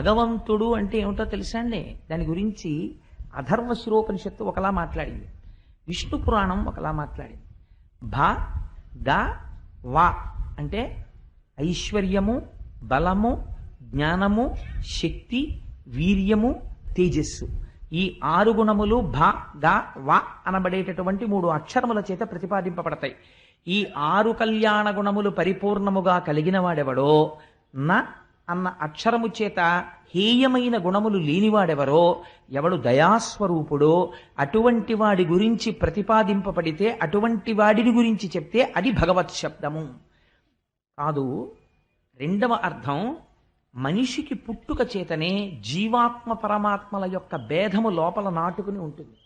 భగవంతుడు అంటే ఏమిటో తెలుసా అండి? దాని గురించి అధర్వ శిరోపనిషత్తు ఒకలా మాట్లాడింది. విష్ణు పురాణం ఒకలా మాట్లాడింది. భ గ వా అంటే ఐశ్వర్యము బలము జ్ఞానము శక్తి వీర్యము తేజస్సు. ఈ ఆరు గుణములు భ గ వ అనబడేటటువంటి మూడు అక్షరముల చేత ప్రతిపాదింపబడతాయి. ఈ ఆరు కళ్యాణ గుణములు పరిపూర్ణముగా కలిగిన వాడెవడో? న అన్న అక్షరము చేత హేయమైన గుణములు లేనివాడెవరో ఎవడు దయాస్వరూపుడో అటువంటి వాడి గురించి ప్రతిపాదింపబడితే అటువంటి వాడిని గురించి చెప్తే అది భగవత్ శబ్దము. కాదు రెండవ అర్థం మనిషికి పుట్టుక చేతనే జీవాత్మ పరమాత్మల యొక్క భేదము లోపల నాటుకుని ఉంటుంది.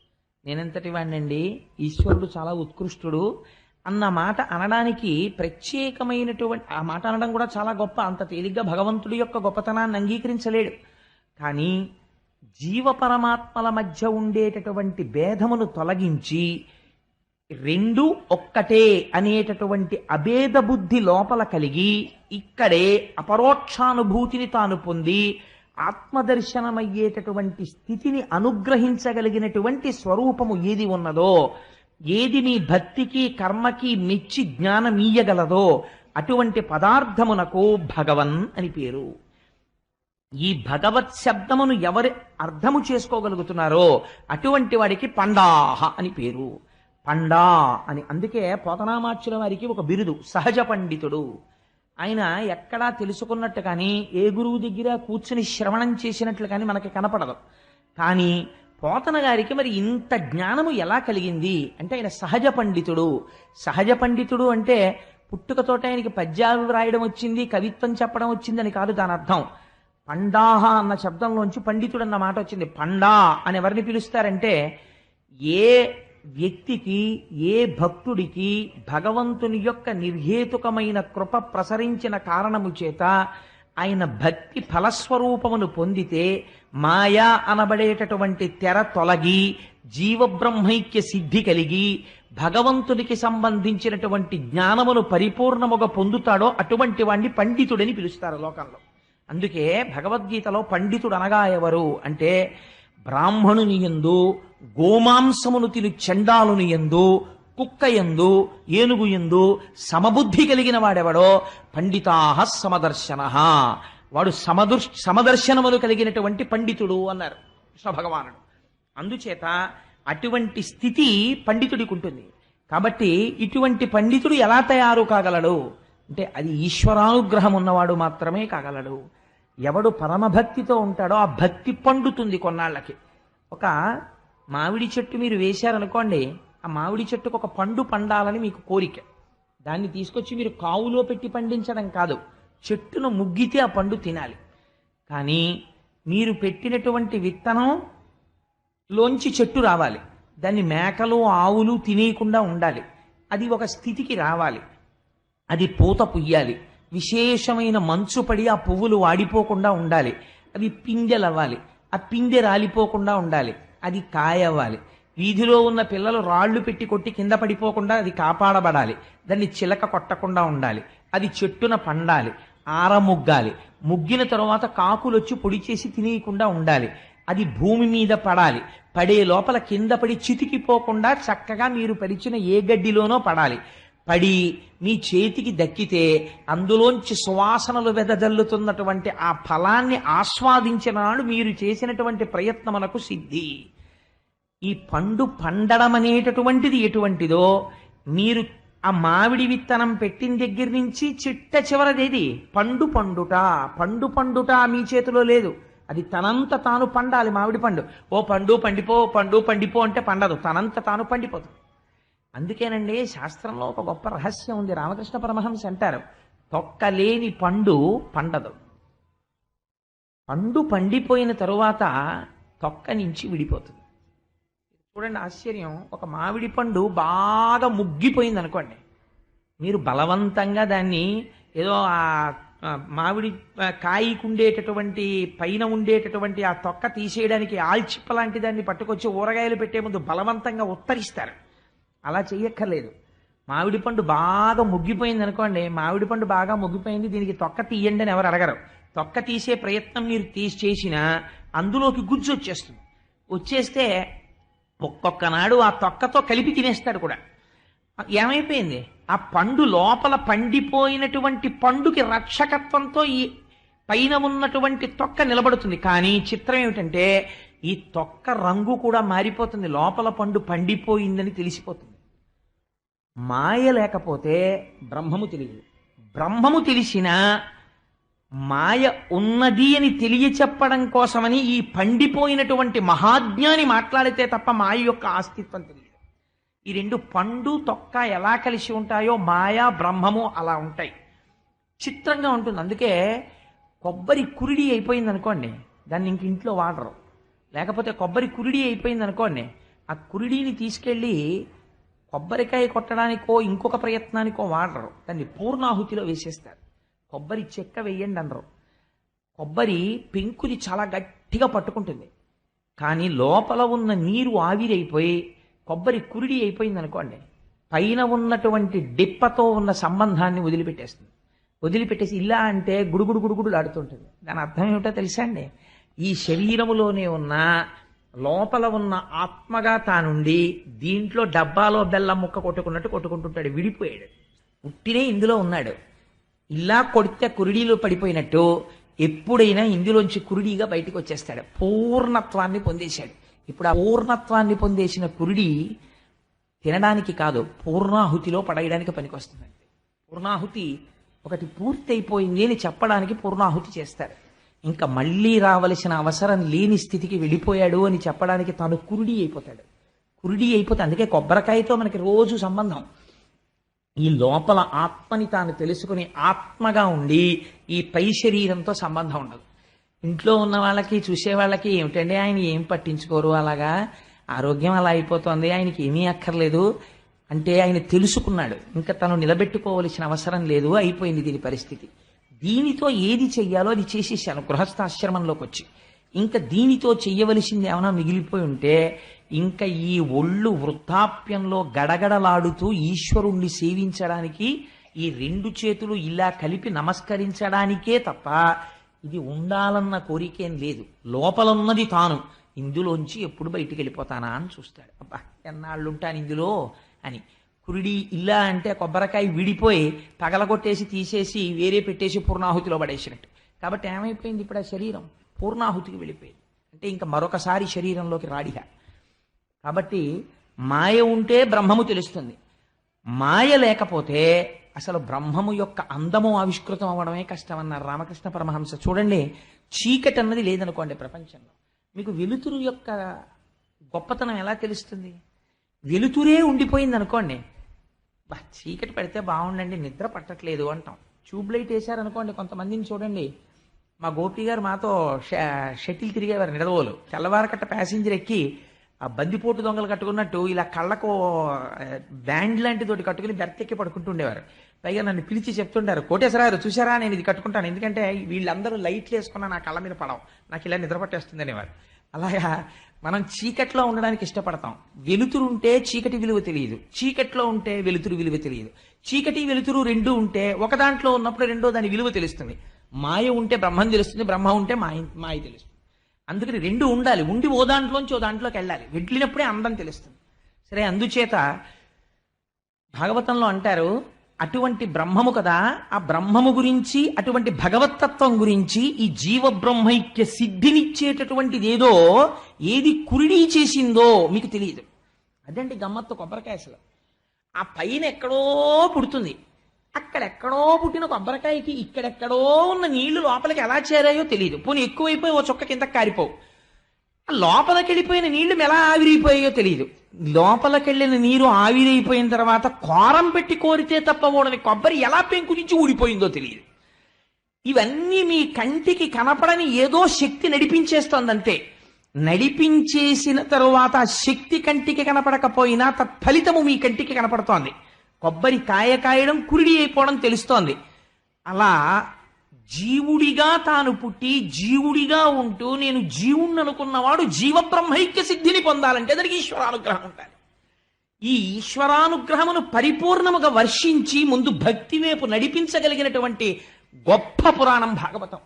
నేనెంతటి వాడినండి ఈశ్వరుడు చాలా ఉత్కృష్టుడు. అన్న మాట అనడానికి ప్రత్యేకమైనటువంటి ఆ మాట అనడం కూడా చాలా గొప్ప. అంత తేలిగ్గా భగవంతుడి యొక్క గొప్పతనాన్ని అంగీకరించలేడు. కానీ జీవ పరమాత్మల మధ్య ఉండేటటువంటి భేదమును తొలగించి రెండు ఒక్కటే అనేటటువంటి అభేద బుద్ధి లోపల కలిగి ఇక్కడే అపరోక్షానుభూతిని తాను పొంది ఆత్మదర్శనమయ్యేటటువంటి స్థితిని అనుగ్రహించగలిగినటువంటి స్వరూపము ఏది ఉన్నదో ఏది నీ భక్తికి కర్మకి మెచ్చి జ్ఞానమీయగలదో అటువంటి పదార్థమునకు భగవన్ అని పేరు. ఈ భగవత్ శబ్దమును ఎవరు అర్థము చేసుకోగలుగుతున్నారో అటువంటి వాడికి పండాహ అని పేరు. పండా అని అందుకే పోతనామాచ్యుల వారికి ఒక బిరుదు సహజ పండితుడు. ఆయన ఎక్కడా తెలుసుకున్నట్టు కానీ ఏ గురువు దగ్గర కూర్చుని శ్రవణం చేసినట్లు కానీ మనకి కనపడదు. కానీ పోతన గారికి మరి ఇంత జ్ఞానము ఎలా కలిగింది? అంటే ఆయన సహజ పండితుడు. సహజ పండితుడు అంటే పుట్టుకతోట ఆయనకి పద్యాలు రాయడం వచ్చింది కవిత్వం చెప్పడం వచ్చిందని కాదు దాని అర్థం. పండాహ అన్న శబ్దంలోంచి పండితుడు అన్న మాట వచ్చింది. పండా అని ఎవరిని పిలుస్తారంటే ఏ వ్యక్తికి ఏ భక్తుడికి భగవంతుని యొక్క నిర్హేతుకమైన కృప ప్రసరించిన కారణము చేత ఆయన భక్తి ఫలస్వరూపమును పొందితే మాయా అనబడేటటువంటి తెర తొలగి జీవబ్రహ్మైక్య సిద్ధి కలిగి భగవంతునికి సంబంధించినటువంటి జ్ఞానమును పరిపూర్ణముగా పొందుతాడో అటువంటి వాణ్ణి పండితుడని పిలుస్తారు లోకంలో. అందుకే భగవద్గీతలో పండితుడు అనగా ఎవరు అంటే బ్రాహ్మణుని ఎందు గోమాంసమును తిని చండాలుని ఎందు కుక్క ఎందు ఏనుగు ఎందు సమబుద్ధి కలిగిన వాడెవడో? పండితాహ సమదర్శన. వాడు సమదుర్ సమదర్శనములు కలిగినటువంటి పండితుడు అన్నారు కృష్ణ భగవానుడు. అందుచేత అటువంటి స్థితి పండితుడికి ఉంటుంది కాబట్టి ఇటువంటి పండితుడు ఎలా తయారు కాగలడు? అంటే అది ఈశ్వరానుగ్రహం ఉన్నవాడు మాత్రమే కాగలడు. ఎవడు పరమభక్తితో ఉంటాడో ఆ భక్తి పండుతుంది కొన్నాళ్ళకి. ఒక మామిడి చెట్టు మీరు వేశారనుకోండి ఆ మామిడి చెట్టుకు ఒక పండు పండాలని మీకు కోరిక. దాన్ని తీసుకొచ్చి మీరు కావులో పెట్టి పండించడం కాదు చెట్టును ముగ్గితే ఆ పండు తినాలి. కానీ మీరు పెట్టినటువంటి విత్తనం లోంచి చెట్టు రావాలి. దాన్ని మేకలు ఆవులు తినేయకుండా ఉండాలి. అది ఒక స్థితికి రావాలి. అది పూత పుయ్యాలి. విశేషమైన మంచు పడి ఆ పువ్వులు వాడిపోకుండా ఉండాలి. అవి పిందెలవ్వాలి. ఆ పిందె రాలిపోకుండా ఉండాలి. అది కాయ అవ్వాలి వీధిలో ఉన్న పిల్లలు రాళ్ళు పెట్టి కొట్టి కింద పడిపోకుండా అది కాపాడబడాలి. దాన్ని చిలక కొట్టకుండా ఉండాలి. అది చెట్టున పండాలి. ఆరముగ్గాలి ముగ్గిన తరువాత కాకులు వచ్చి పొడి చేసి తినేయకుండా ఉండాలి. అది భూమి మీద పడాలి. పడే లోపల కింద పడి చితికిపోకుండా చక్కగా మీరు పరిచిన ఏ గడ్డిలోనో పడాలి. పడి మీ చేతికి దక్కితే అందులోంచి సువాసనలు వెదజల్లుతున్నటువంటి ఆ ఫలాన్ని ఆస్వాదించిన నాడు మీరు చేసినటువంటి ప్రయత్నమునకు సిద్ధి. ఈ పండు పండడం అనేటటువంటిది ఎటువంటిదో మీరు ఆ మామిడి విత్తనం పెట్టిన దగ్గర నుంచి చిట్ట చివరదేది. పండు పండుట పండు పండుట మీ చేతిలో లేదు. అది తనంత తాను పండాలి మామిడి పండు. ఓ పండు పండిపో పండు పండిపో అంటే పండదు. తనంత తాను పండిపోతుంది అందుకేనండి శాస్త్రంలో ఒక గొప్ప రహస్యం ఉంది. రామకృష్ణ పరమహంస అంటారు తొక్కలేని పండు పండదు. పండు పండిపోయిన తరువాత తొక్క నుంచి విడిపోతుంది. చూడండి ఆశ్చర్యం. ఒక మామిడి పండు బాగా ముగ్గిపోయింది అనుకోండి. మీరు బలవంతంగా దాన్ని ఏదో ఆ మామిడి ఆ, ఉండేటటువంటి పైన ఉండేటటువంటి ఆ తొక్క తీసేయడానికి ఆల్చిప్ప లాంటి దాన్ని పట్టుకొచ్చి ఊరగాయలు పెట్టే ముందు బలవంతంగా ఉత్తరిస్తారు. అలా చెయ్యక్కర్లేదు. మామిడి పండు బాగా ముగ్గిపోయింది అనుకోండి మామిడి పండు బాగా ముగ్గిపోయింది దీనికి తొక్క తీయండి అని ఎవరు అడగరు. తొక్క తీసే ప్రయత్నం మీరు తీసి చేసినా అందులోకి గుజ్జు వచ్చేస్తుంది. వచ్చేస్తే ఒక్కొక్క నాడు ఆ తొక్కతో కలిపి తినేస్తాడు కూడా. ఏమైపోయింది? ఆ పండు లోపల పండిపోయినటువంటి పండుకి రక్షకత్వంతో ఈ పైన ఉన్నటువంటి తొక్క నిలబడుతుంది. కానీ చిత్రం ఏమిటంటే ఈ తొక్క రంగు కూడా మారిపోతుంది. లోపల పండు పండిపోయిందని తెలిసిపోతుంది. మాయ లేకపోతే బ్రహ్మము తెలియదు. బ్రహ్మము తెలిసినా మాయ ఉన్నది అని తెలియచెప్పడం కోసమని ఈ పండిపోయినటువంటి మహాజ్ఞాని మాట్లాడితే తప్ప మాయ యొక్క అస్తిత్వం తెలియదు. ఈ రెండు పండు తొక్క ఎలా కలిసి ఉంటాయో మాయా బ్రహ్మము అలా ఉంటాయి. చిత్రంగా ఉంటుంది. అందుకే కొబ్బరి కురిడి అయిపోయింది అనుకోండి దాన్ని ఇంక ఇంట్లో వాడరు. లేకపోతే కొబ్బరి కురిడి అయిపోయింది అనుకోండి ఆ కురిడిని తీసుకెళ్ళి కొబ్బరికాయ కొట్టడానికో ఇంకొక ప్రయత్నానికో వాడరు. దాన్ని పూర్ణాహుతిలో వేసేస్తారు. కొబ్బరి చెక్క వేయండి అనరు. కొబ్బరి పెంకుని చాలా గట్టిగా పట్టుకుంటుంది. కానీ లోపల ఉన్న నీరు ఆవిరైపోయి కొబ్బరి కురిడి అయిపోయింది అనుకోండి. పైన ఉన్నటువంటి డిప్పతో ఉన్న సంబంధాన్ని వదిలిపెట్టేస్తుంది. వదిలిపెట్టేసి ఇలా అంటే గుడుగుడు గుడుగుడులు ఆడుతుంటుంది దాని అర్థం ఏమిటో తెలుసా అండి? ఈ శరీరములోనే ఉన్న లోపల ఉన్న ఆత్మగా తానుండి దీంట్లో డబ్బాలో బెల్లం ముక్క కొట్టుకున్నట్టు కొట్టుకుంటుంటాడు విడిపోయాడు. ఉట్టినే ఇందులో ఉన్నాడు. ఇలా కొడితే కురిడీలో పడిపోయినట్టు ఎప్పుడైనా ఇందులోంచి కురిడీగా బయటకు వచ్చేస్తాడు. పూర్ణత్వాన్ని పొందేశాడు. ఇప్పుడు ఆ పూర్ణత్వాన్ని పొందేసిన కురిడి తినడానికి కాదు పూర్ణాహుతిలో పడేయడానికి పనికొస్తుందండి పూర్ణాహుతి ఒకటి పూర్తయిపోయింది అని చెప్పడానికి పూర్ణాహుతి చేస్తారు. ఇంకా మళ్ళీ రావలసిన అవసరం లేని స్థితికి వెళ్ళిపోయాడు అని చెప్పడానికి తాను కురుడి అయిపోతాడు. కురుడి అయిపోతే అందుకే కొబ్బరికాయతో మనకి రోజు సంబంధం. ఈ లోపల ఆత్మని తాను తెలుసుకుని ఆత్మగా ఉండి ఈ పై శరీరంతో సంబంధం ఉండదు. ఇంట్లో ఉన్న వాళ్ళకి చూసే వాళ్ళకి ఏమిటండి ఆయన ఏం పట్టించుకోరు అలాగా? ఆరోగ్యం అలా అయిపోతుంది ఆయనకి ఏమీ అక్కర్లేదు అంటే ఆయన తెలుసుకున్నాడు. ఇంకా తను నిలబెట్టుకోవలసిన అవసరం లేదు అయిపోయింది దీని పరిస్థితి. దీనితో ఏది చెయ్యాలో అది చేసేసాను గృహస్థాశ్రమంలోకి వచ్చి ఇంకా దీనితో చెయ్యవలసింది ఏమైనా మిగిలిపోయి ఉంటే ఇంకా ఈ ఒళ్ళు వృద్ధాప్యంలో గడగడలాడుతూ ఈశ్వరుణ్ణి సేవించడానికి ఈ రెండు చేతులు ఇలా కలిపి నమస్కరించడానికే తప్ప ఇది ఉండాలన్న కోరికేం లేదు. లోపలున్నది తాను. ఇందులోంచి ఎప్పుడు బయటికి వెళ్ళిపోతానా అని చూస్తాడు. అబ్బా ఎన్నాళ్ళు ఉంటాను ఇందులో అని. కురిడి ఇలా అంటే కొబ్బరికాయ విడిపోయి పగలగొట్టేసి తీసేసి వేరే పెట్టేసి పూర్ణాహుతిలో పడేసినట్టు. కాబట్టి ఏమైపోయింది ఇప్పుడు ఆ శరీరం? పూర్ణాహుతికి వెళ్ళిపోయింది. అంటే ఇంకా మరొకసారి శరీరంలోకి రాడిగా కాబట్టి మాయ ఉంటే బ్రహ్మము తెలుస్తుంది. మాయ లేకపోతే అసలు బ్రహ్మము యొక్క అందము ఆవిష్కృతం అవ్వడమే కష్టం అన్నారు రామకృష్ణ పరమహంస. చూడండి చీకటి అన్నది లేదనుకోండి ప్రపంచంలో. మీకు వెలుతురు యొక్క గొప్పతనం ఎలా తెలుస్తుంది? వెలుతురే ఉండిపోయింది అనుకోండి బా చీకటి పెడితే బాగుండండి నిద్ర పట్టట్లేదు అంటాం. ట్యూబ్ లైట్ వేశారనుకోండి కొంతమందిని చూడండి మా గోపి గారు మాతో ష- షటిల్ తిరిగేవారు నిడదవోలు. తెల్లవారకట్ట ప్యాసింజర్ ఎక్కి ఆ బందిపోటు దొంగలు కట్టుకున్నట్టు ఇలా కళ్ళకు బ్యాండ్ లాంటి తోటి కట్టుకుని బెర్తెక్కి పడుకుంటుండేవారు పైగా నన్ను పిలిచి చెప్తుంటారు కోటేశ్వరారు చూసారా నేను ఇది కట్టుకుంటాను. ఎందుకంటే వీళ్ళందరూ లైట్లు వేసుకున్న నా కళ్ళ మీద పడవు. నాకు ఇలా నిద్ర పట్టేస్తుంది అనేవారు. అలాగా మనం చీకట్లో ఉండడానికి ఇష్టపడతాం. వెలుతురు ఉంటే చీకటి విలువ తెలియదు. చీకట్లో ఉంటే వెలుతురు విలువ తెలియదు. చీకటి వెలుతురు రెండు ఉంటే ఒక దాంట్లో ఉన్నప్పుడు రెండో దాని విలువ తెలుస్తుంది. మాయ ఉంటే బ్రహ్మం తెలుస్తుంది బ్రహ్మ ఉంటే మాయ మాయ తెలుస్తుంది. అందుకని రెండు ఉండాలి. ఉండి ఓ దాంట్లోంచి ఓ దాంట్లోకి వెళ్ళాలి. వెళ్ళినప్పుడే అందం తెలుస్తుంది. సరే అందుచేత భాగవతంలో అంటారు అటువంటి బ్రహ్మము కదా ఆ బ్రహ్మము గురించి అటువంటి భగవతత్వం గురించి ఈ జీవ బ్రహ్మైక్య సిద్ధినిచ్చేటటువంటిది ఏదో ఏది కురిడీ చేసిందో మీకు తెలియదు. అదండి గమ్మత్తు కొబ్బరికాయసలు ఆ పైన ఎక్కడో పుడుతుంది. అక్కడెక్కడో పుట్టిన కొబ్బరికాయకి ఇక్కడెక్కడో ఉన్న నీళ్ళు లోపలికి ఎలా చేరాయో తెలియదు పోనీ ఎక్కువైపోయి ఓ చుక్క కింద కారిపోవు ఆ లోపలికి వెళ్ళిపోయిన నీళ్ళు ఎలా ఆవిరైపోయాయో తెలియదు లోపలికెళ్ళిన నీరు ఆవిరైపోయిన తర్వాత కోరం పెట్టి కోరితే తప్ప ఓడని కొబ్బరి ఎలా పెంకు నుంచి ఊడిపోయిందో తెలియదు ఇవన్నీ మీ కంటికి కనపడని ఏదో శక్తి నడిపించేస్తోందంతే నడిపించేసిన తరువాత శక్తి కంటికి కనపడకపోయినా తత్ఫలితము మీ కంటికి కనపడుతోంది. కొబ్బరి కాయ కాయడం కురిడి అయిపోవడం తెలుస్తోంది. అలా జీవుడిగా తాను పుట్టి జీవుడిగా ఉంటూ నేను జీవుణ్ణి అనుకున్నవాడు జీవబ్రహ్మైక్య సిద్ధిని పొందాలంటే దానికి ఈశ్వరానుగ్రహం ఉండాలి. ఈ ఈశ్వరానుగ్రహమును పరిపూర్ణముగా వర్షించి ముందు భక్తి వైపు నడిపించగలిగినటువంటి గొప్ప పురాణం భాగవతం.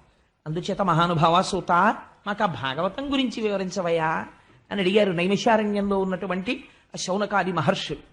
అందుచేత మహానుభావ సూత మాకు ఆ భాగవతం గురించి వివరించవయ్యా? అని అడిగారు నైమిషారణ్యంలో ఉన్నటువంటి ఆ శౌనకాది మహర్షులు